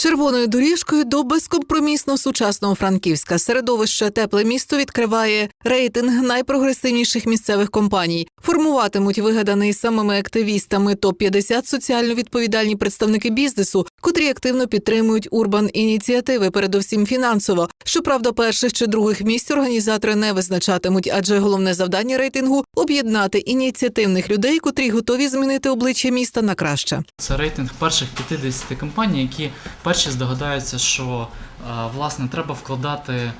Червоною доріжкою до безкомпромісно сучасного Франківська середовище тепле місто відкриває рейтинг найпрогресивніших місцевих компаній. Формуватимуть вигаданий самими активістами топ 50 соціально відповідальні представники бізнесу, котрі активно підтримують урбан ініціативи, передусім фінансово. Щоправда, перших чи других місць організатори не визначатимуть, адже головне завдання рейтингу об'єднати ініціативних людей, котрі готові змінити обличчя міста на краще. Це рейтинг перших 50 компаній, які перші здогадаються, що е, власне треба вкладати е,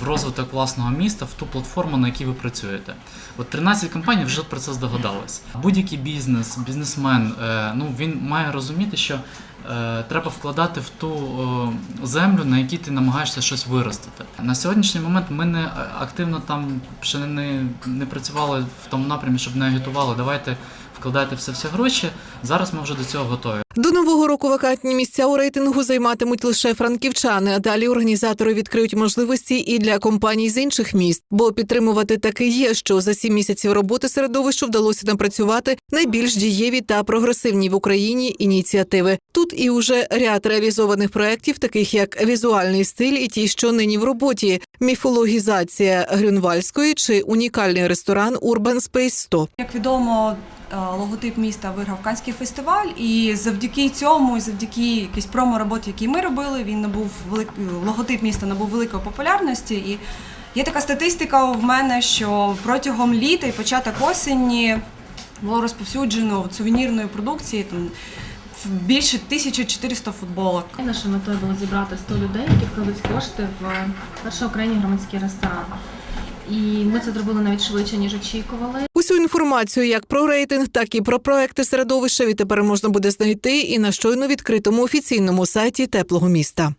в розвиток власного міста в ту платформу, на якій ви працюєте. От 13 компаній вже про це здогадались. Будь-який бізнес, бізнесмен, е, ну він має розуміти, що треба вкладати в ту е, землю, на якій ти намагаєшся щось виростити. На сьогоднішній момент ми не е, активно там ще не, не працювали в тому напрямі, щоб не агітували. Давайте вкладайте все всі гроші. Зараз ми вже до цього готові. До нового року вакантні місця у рейтингу займатимуть лише франківчани. А далі організатори відкриють можливості і для компаній з інших міст, бо підтримувати таки є, що за сім місяців роботи середовищу вдалося напрацювати найбільш дієві та прогресивні в Україні ініціативи. Тут і уже ряд реалізованих проєктів, таких як візуальний стиль, і ті, що нині в роботі, міфологізація Грюнвальської чи унікальний ресторан Urban Space 100. Як відомо, логотип міста виграв Канський фестиваль, і завдяки цьому, і завдяки якійсь промо-роботі, які ми робили, він набув велик... логотип міста набув великої популярності. І є така статистика в мене, що протягом літа і початок осені було розповсюджено сувенірної продукції там більше 1400 футболок. Нашою метою було зібрати 100 людей, які вкладуть кошти в перший Україні громадський ресторан. І ми це зробили навіть швидше, ніж очікували. Усю інформацію як про рейтинг, так і про проекти середовища відтепер можна буде знайти і на щойно відкритому офіційному сайті теплого міста.